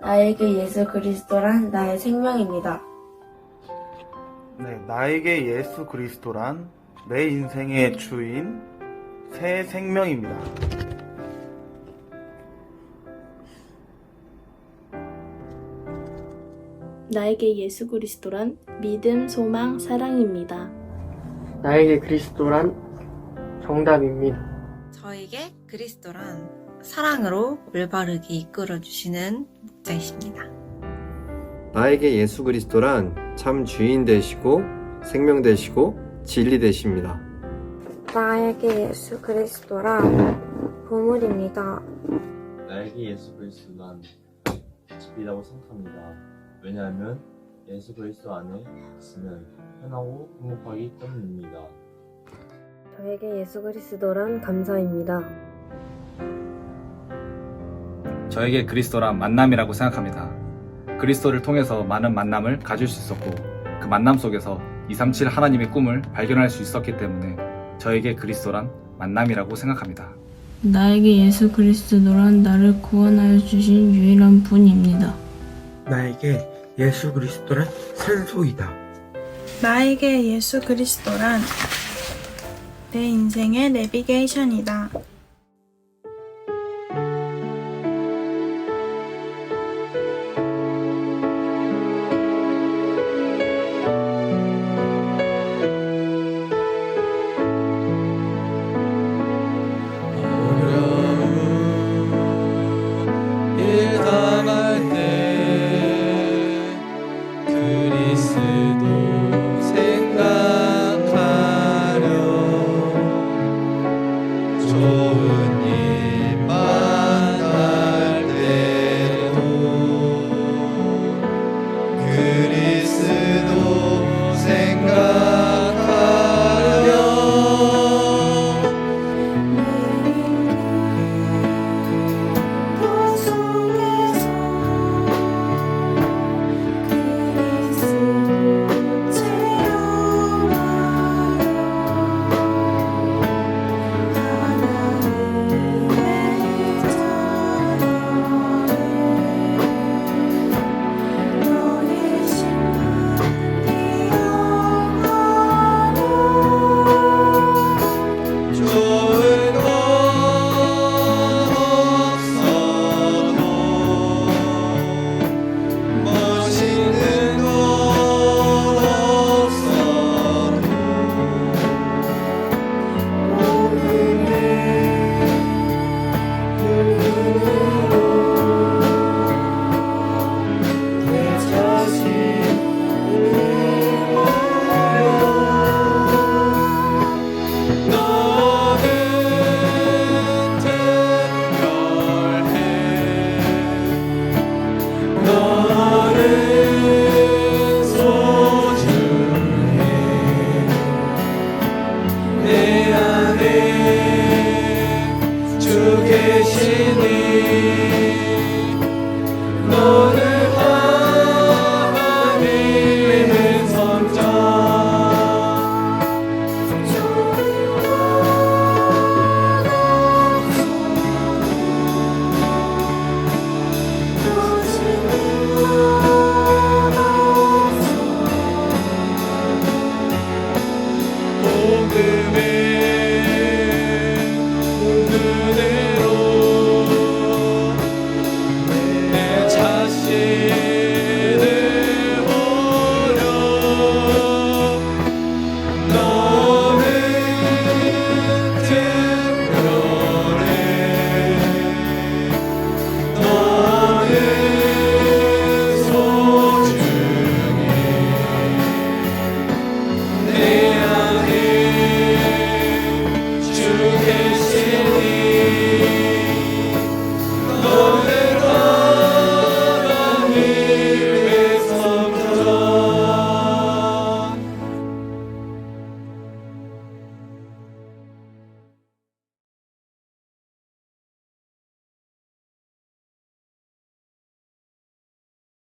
나에게 예수 그리스도란 나의 생명입니다. 네, 나에게 예수 그리스도란 내 인생의 주인 새 생명입니다. 나에게 예수 그리스도란 믿음, 소망, 사랑입니다. 나에게 그리스도란 정답입니다. 저에게 그리스도란 사랑으로 올바르게 이끌어 주시는 목자이십니다. 나에게 예수 그리스도란 참 주인 되시고 생명 되시고 진리 되십니다. 나에게 예수 그리스도란 보물입니다. 나에게 예수 그리스도란 집이라고 생각합니다. 왜냐하면 예수 그리스도 안에 있으면 편하고 행복하기 때문입니다. 저에게 예수 그리스도란 감사입니다. 저에게 그리스도란 만남이라고 생각합니다. 그리스도를 통해서 많은 만남을 가질 수 있었고 그 만남 속에서 237 하나님의 꿈을 발견할 수 있었기 때문에 저에게 그리스도란 만남이라고 생각합니다. 나에게 예수 그리스도란 나를 구원하여 주신 유일한 분입니다. 나에게 예수 그리스도란 산소이다. 나에게 예수 그리스도란 내 인생의 내비게이션이다.